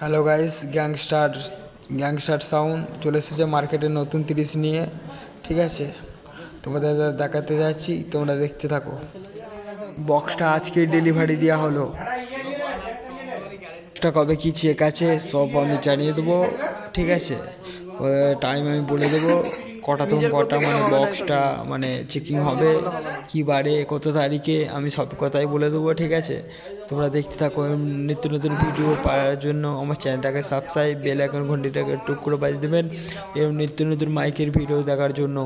Hello guys, gangster gangster sound, চলে এসেছে মার্কেটে নতুন তিরিশ নিয়ে, ঠিক আছে? তোমাদের দেখাতে যাচ্ছি, তোমরা দেখতে থাকো। বক্সটা আজকে ডেলিভারি দেওয়া হলো। কবে কি চেক আছে, সব আমি জানিয়ে দেবো, ঠিক আছে? টাইম আমি বলে দেবো। কটা তখন কটা মানে বক্সটা মানে চেকিং হবে কি বারে কত তারিখে আমি সব কথাই বলে দেবো ঠিক আছে? তোমরা দেখতে থাকো নিত্য নতুন ভিডিও পাওয়ার জন্য আমার চ্যানেলটাকে সাবস্ক্রাইব বেল আইকন ঘন্টিটাকে টুক করে বাজিয়ে দেবেন এবং নিত্য নতুন মাইকের ভিডিও দেখার জন্য।